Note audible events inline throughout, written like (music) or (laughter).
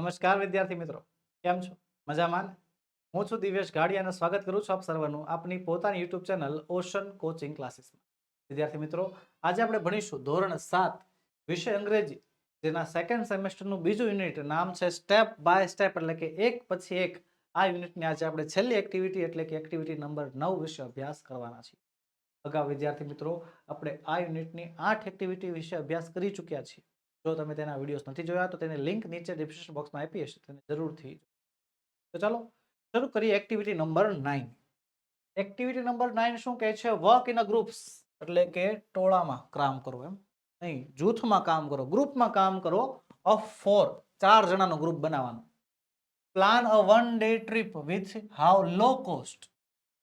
નમસ્કાર વિદ્યાર્થી મિત્રો, કેમ છો? મજામાં? હું છું દિવ્યેશ ગાડી અને સ્વાગત કરું છું આપ સર્વનું આપની પોતાની યુટ્યુબ ચેનલ ઓશન કોચિંગ ક્લાસીસમાં. વિદ્યાર્થી મિત્રો, આજે આપણે ભણીશું ધોરણ સાત, વિષય અંગ્રેજી, જેના સેકન્ડ સેમેસ્ટરનું બીજું યુનિટ નામ છે સ્ટેપ બાય સ્ટેપ એટલે કે એક પછી એક. આ યુનિટની આજે આપણે છેલ્લી એક્ટિવિટી એટલે કે એક્ટિવિટી નંબર નવ વિશે અભ્યાસ કરવાના છીએ. અગાઉ વિદ્યાર્થી મિત્રો, આપણે આ યુનિટની આઠ એક્ટિવિટી વિશે અભ્યાસ કરી ચૂક્યા છીએ. જો તમે તેના વિડીયોઝ નથી જોયા તો તેની લિંક નીચે ડિસ્ક્રિપ્શન બોક્સમાં આપી હશે, તેને જરૂરથી તો ચાલો, શરૂ કરીએ activity number nine activity number nine શું કહે છે? વર્ક ઇન અ ગ્રુપ્સ એટલે કે ટોળામાં કામ કરો એમ. નહીં, જૂથમાં કામ કરો. ગ્રુપમાં કામ કરો ઓફ ફોર ચાર જણાનો ગ્રુપ બનાવવાનો. Plan a one day trip with how low cost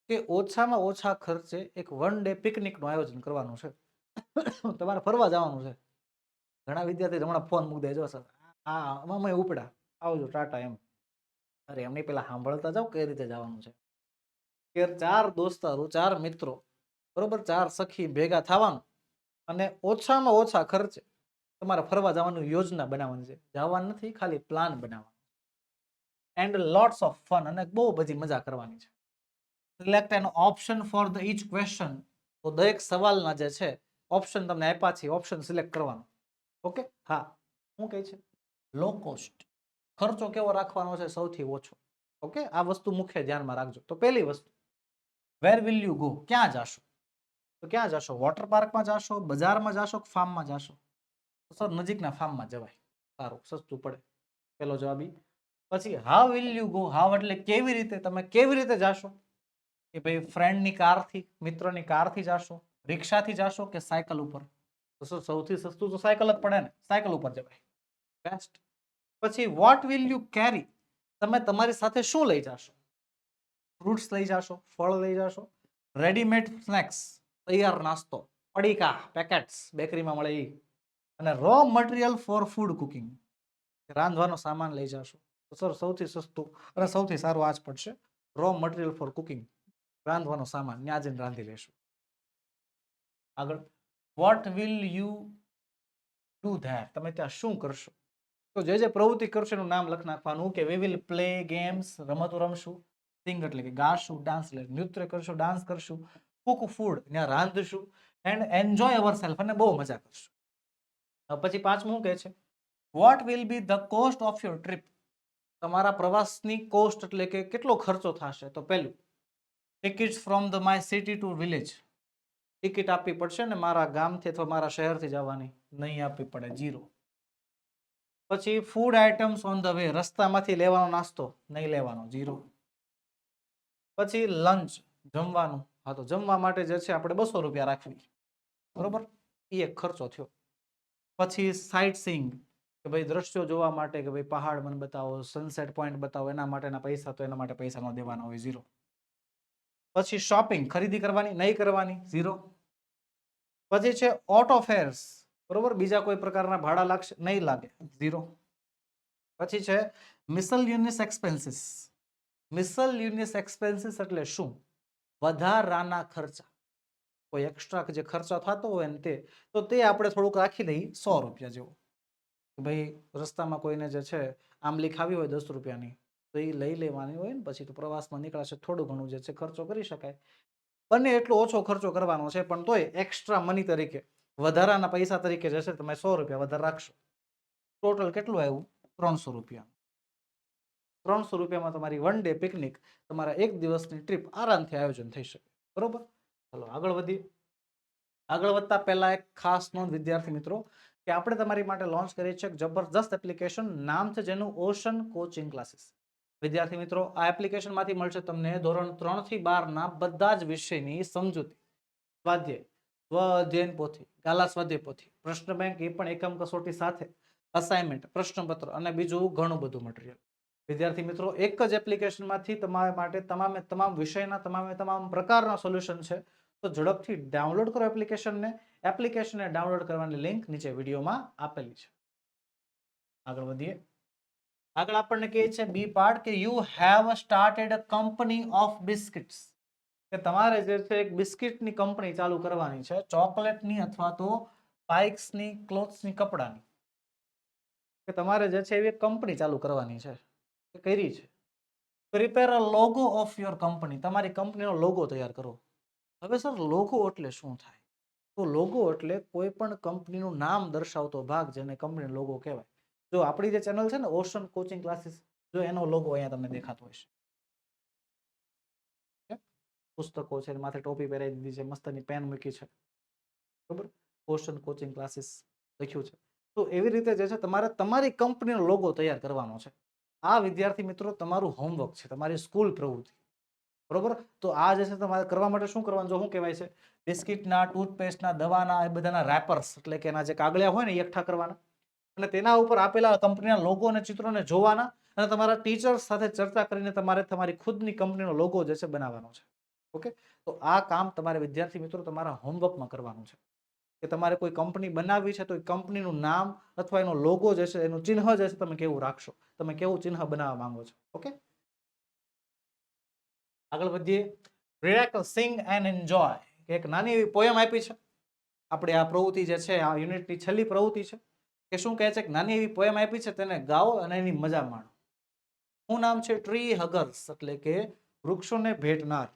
કે ઓછામાં ઓછા ખર્ચે એક વન ડે પિકનિકનું આયોજન કરવાનું છે. (coughs) તમારે ફરવા જવાનું છે. ઘણા વિદ્યાર્થી હમણાં ફોન મૂકી દેજો સર. હા મમ્મી ઉપડા આવજો, ટાટા, એમ. અરે, એમની પેલા સાંભળતા જાઓ કઈ રીતે જવાનું છે. કે ચાર દોસ્તારો, ચાર મિત્રો, બરોબર? ચાર સખી ભેગા થવાનું અને ઓછામાં ઓછા ખર્ચે તમારે ફરવા જવાની યોજના બનાવવાની છે. જવાનું નથી, ખાલી પ્લાન બનાવવાનો એન્ડ લોટ્સ ઓફ ફન અને બહુ બધી મજા કરવાની છે. Select an option for the each question તો દરેક સવાલના જે છે ઓપ્શન તમને આપ્યા છે ઓપ્શન સિલેક્ટ કરવાનો. ઓકે? હા. શું કહે છે? લો કોસ્ટ ખર્ચો કેવો રાખવાનો છે? સૌથી ઓછો. ઓકે? આ વસ્તુ મુખ્ય ધ્યાનમાં રાખજો. તો પહેલી વસ્તુ. વેર વિલ યુ ગો ક્યાં જશો? તો ક્યાં જશો? વોટર પાર્કમાં જાશો? બજારમાં જાશો કે ફાર્મમાં જાશો? તો સર, નજીકના ફાર્મમાં જવાય. સારું, સસ્તું પડે. પેલો જવાબ પછી how will you go how એટલે કેવી રીતે? તમે કેવી રીતે જાશો? કે ભાઈ ફ્રેન્ડની કારથી મિત્રની કારથી જાશો? રિક્ષાથી જાશો કે સાયકલ ઉપર? તો સૌથી સસ્તું તો સાયકલ જ પડે ને. સાયકલ ઉપર જવાય. બેસ્ટ પછી વોટ વિલ યુ કેરી તમે તમારી સાથે શું લઈ જાશો? ફ્રૂટ્સ લઈ જાશો, ફળ લઈ જાશો રેડીમેડ સ્નેક્સ તૈયાર નાસ્તો, પડીકા પેકેટ્સ બેકરીમાં મળે એ અને raw material for food cooking રાંધવાનો સામાન લઈ જાશો. તો સર, સૌથી સસ્તું અને સૌથી સારું આ જ પડશે. રો મટીરિયલ ફોર કુકિંગ રાંધવાનો સામાન ત્યાં જઈને રાંધી લેશું. આગળ. What will you do there તમે ત્યાં શું કરશો? તો જે જે પ્રવૃત્તિ કરશો એનું નામ લખ નાખવાનું કે વી વિલ પ્લે ગેમ્સ રમતો રમશું સિંગ એટલે કે ગાશું ડાન્સ એટલે નૃત્ય કરશું ડાન્સ કરશું કુક ફૂડ ત્યાં રાંધશું એન્ડ એન્જોય અવર સેલ્ફ અને બહુ મજા કરશું. પછી પાંચમું કહે છે? What will be the cost of your trip તમારા પ્રવાસની કોસ્ટ એટલે કે કેટલો ખર્ચો થશે? તો પહેલું tickets from the my city to village ticket આપવી પડશે ને મારા ગામથી અથવા મારા શહેરથી જવાની, નહીં આપવી પડે, જીરો. પછી food items on the way રસ્તામાંથી લેવાનો નાસ્તો, નહીં લેવાનો, જીરો. પછી લંચ જમવાનું. હા, તો જમવા માટે જે છે આપણે બસો રૂપિયા રાખવી. બરોબર? એ એક ખર્ચો થયો. પછી સાઇટ સિંગ કે ભાઈ દ્રશ્યો જોવા માટે, કે ભાઈ પહાડ મને બતાવો સનસેટ પોઈન્ટ બતાવો, એના માટેના પૈસા, તો એના માટે પૈસા ન દેવાના હોય ઝીરો પછી શોપિંગ ખરીદી કરવાની, નહીં કરવાની ઝીરો પછી છે ઓટો ફેર્સ બરોબર? બીજા કોઈ પ્રકારના ભાડા લાગશે, નહીં લાગે ઝીરો પછી છે મિસલયુનિયસ એક્સપેન્સીસ મિસલયુનિયસ એક્સપેન્સીસ એટલે શું? વધારાના ખર્ચા. કોઈ એક્સ્ટ્રા જે ખર્ચા થતો હોય ને તે, તો તે આપણે થોડુંક રાખી દઈએ, સો રૂપિયા જેવું. ભાઈ, રસ્તામાં કોઈને જે છે, આમ ખાવી હોય દસ રૂપિયાની તો એ લઈ લેવાની હોય ને પછી તો પ્રવાસમાં નીકળાશે થોડું ઘણું જે છે ખર્ચો કરી શકાય. બંને એટલો ઓછો ખર્ચો કરવાનો છે, પણ તોય એક્સ્ટ્રા મની તરીકે, વધારાના પૈસા તરીકે જશે તમે સો રૂપિયા વધારે રાખશો. ટોટલ કેટલું આવ્યું? ત્રણસો રૂપિયા. ત્રણસો રૂપિયામાં તમારી વન ડે પિકનિક તમારા એક દિવસની ટ્રીપ આરામથી આયોજન થઈ શકે. બરોબર? ચલો આગળ વધીએ. આગળ વધતા પહેલાં એક ખાસ નોંધ, વિદ્યાર્થી મિત્રો, કે આપણે તમારી માટે લોન્ચ કરીએ છીએ જબરજસ્ત એપ્લિકેશન નામ છે જેનું ઓશન કોચિંગ ક્લાસીસ વિદ્યાર્થી મિત્રો, આ એપ્લિકેશનમાંથી મળશે તમને ધોરણ ત્રણથી બારના બધા જ વિષયની સમજૂતી. સ્વાધ્યાય સ્વ પોથી, ગાલા સ્વાધ્યાય પોથી. પ્રશ્ન બેંક એ પણ એકમ કસોટી સાથે અસાઇનમેન્ટ પ્રશ્નપત્ર અને બીજું ઘણું બધું મટીરિયલ વિદ્યાર્થી મિત્રો, એક જ એપ્લિકેશનમાંથી તમારા માટે તમામે તમામ વિષયના તમામે તમામ પ્રકારના સોલ્યુશન છે. તો ઝડપથી ડાઉનલોડ કરો એપ્લિકેશનને એપ્લિકેશનને ડાઉનલોડ કરવાની લિંક નીચે વિડીયોમાં આપેલી છે. આગળ વધીએ. આગળ આપણને કહે છે બી પાર્ટ કે you have started a company of biscuits કે તમારે જે છે એક બિસ્કિટની કંપની ચાલુ કરવાની છે, ચોકલેટની અથવા તો બાઇક્સની ક્લોથ્સની, કપડાની. કે તમારે જે છે એવી એક કંપની ચાલુ કરવાની છે, એ કરી છે. Prepare a logo of your company તમારી કંપનીનો લોગો તૈયાર કરો. હવે સર લોગો એટલે શું થાય? તો લોગો એટલે કોઈ પણ કંપનીનું નામ દર્શાવતો ભાગ જેને કંપની લોગો કહેવાય. જો આપણી જે ચેનલ છે ને ઓશન કોચિંગ ક્લાસીસ જો એનો લોગો અહીંયા તમને દેખાતો હશે? પુસ્તકો છે, માથે ટોપી પહેરાવી દીધી છે, મસ્તની પેન મૂકી છે. બરોબર? ઓશન કોચિંગ ક્લાસીસ લખ્યું છે. તો એવી રીતે જે છે, તમારે તમારી કંપનીનો લોગો તૈયાર કરવાનો છે. આ વિદ્યાર્થી મિત્રો, તમારું હોમવર્ક છે, તમારી સ્કૂલ પ્રવૃત્તિ. બરોબર? તો આ જે છે, તમારે કરવા માટે શું કરવાનું? જો શું કહેવાય છે? બિસ્કિટના, ટૂથપેસ્ટના, દવાના, એ બધાના રેપર્સ એટલે કે એના જે કાગળિયા હોય ને એકઠા કરવાના. અને તેના ઉપર આપેલા કંપનીના લોગો અને ચિત્રોને જોવાના અને તમારા ટીચર્સ સાથે ચર્ચા કરીને તમારે તમારી ખુદની કંપનીનો લોગો જે છે બનાવવાનો છે. ઓકે તો આ કામ તમારે વિદ્યાર્થી મિત્રો તમારા હોમવર્કમાં કરવાનું છે. કે તમારે કોઈ કંપની બનાવવી છે તો એ કંપનીનું નામ અથવા એનો લોગો જે છે, એનું ચિહ્ન જે છે તમે કેવું રાખશો? તમે કેવું ચિહ્ન બનાવવા માંગો છો? ઓકે આગળ વધીએ. રિરેકલ સિંગ એન્ડ એન્જોય એક નાની એવી પોયમ આપી છે. આપણે આ પ્રવૃત્તિ જે છે, આ યુનિટની છેલ્લી પ્રવૃત્તિ છે. કે શું કહે છે કે નાની એવી પોયમ આપી છે તેને ગાઓ અને એની મજા માણો. શું નામ છે? ટ્રી હગર્સ એટલે કે વૃક્ષોને ભેટનાર.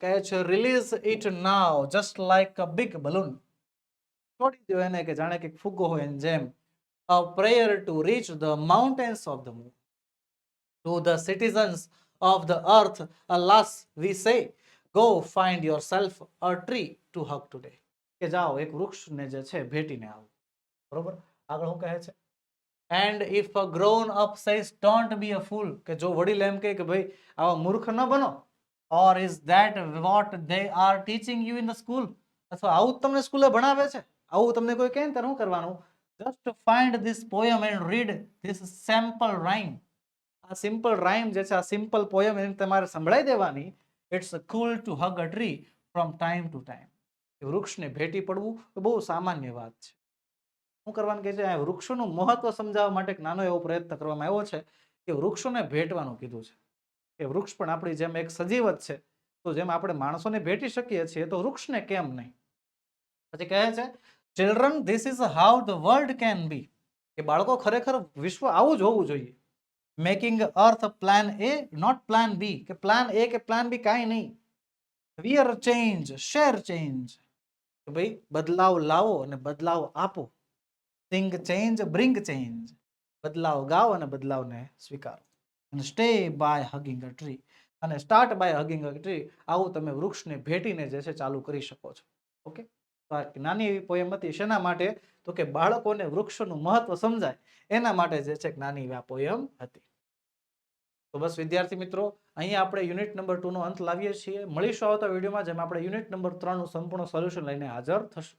કહે છે release it now just like a big balloon છોડી દો એને કે જાણે કે ફુગ્ગો હોય એમ જેમ. A prayer to reach the mountains of the moon to the citizens of the earth, alas, we say, go find yourself a tree to hug today. કે જાઓ એક વૃક્ષને જે છે ભેટીને આવો. બરોબર? આગળ શું કહે છે? And if a grown up says don't be a fool કે જો વડીલ એમ કહે કે, ભાઈ, આવા મૂર્ખ ન બનો or is that what they are teaching you in the school અથવા આવું તમને સ્કૂલે ભણાવે છે? આવું તમને કોઈ કહે ને ત્યારે શું કરવાનું? Just find this poem and read this sample rhyme આ સિમ્પલ રાઇમ જે છે, આ સિમ્પલ પોયમ એને તમારે સંભળાઈ દેવાની. It's cool to hug a tree from time to time વૃક્ષને ભેટી પડવું એ બહુ સામાન્ય વાત છે. શું કરવાનું કે છે? આ વૃક્ષોનું મહત્વ સમજાવવા માટે એક નાનો એવો પ્રયત્ન કરવામાં આવ્યો છે કે વૃક્ષોને ભેટવાનું કીધું છે. કે વૃક્ષ પણ આપણી જેમ એક સજીવત છે. તો જેમ આપણે માણસોને ભેટી શકીએ છીએ તો વૃક્ષને કેમ નહીં? પછી કહે છે children this is how the world can be કે બાળકો ખરેખર વિશ્વ આવું જ હોવું જોઈએ. Making earth plan A not plan B કે પ્લાન એ કે પ્લાન બી કાંઈ નહીં. વિયર ચેન્જ શેર ચેન્જ કે ભાઈ, બદલાવ લાવો અને બદલાવ આપો. થિંક ચેન્જ બ્રિંગ ચેન્જ બદલાવ ગાઓ અને બદલાવને સ્વીકારો. અને stay by hugging a tree અને start by hugging a tree આવું તમે વૃક્ષને ભેટીને જે છે ચાલુ કરી શકો છો. ઓકે તો આ નાની એવી પોયમ હતી. શેના માટે? તો કે બાળકોને વૃક્ષનું મહત્વ સમજાય. એના માટે જે છે નાની એવી આ પોયમ હતી. તો બસ વિદ્યાર્થી મિત્રો, અહીંયા આપણે યુનિટ નંબર ટુ નો અંત લાવીએ છીએ. મળીશું આવતા વિડીયોમાં જેમાં આપણે યુનિટ નંબર ત્રણનું સંપૂર્ણ સોલ્યુશન લઈને હાજર થશું.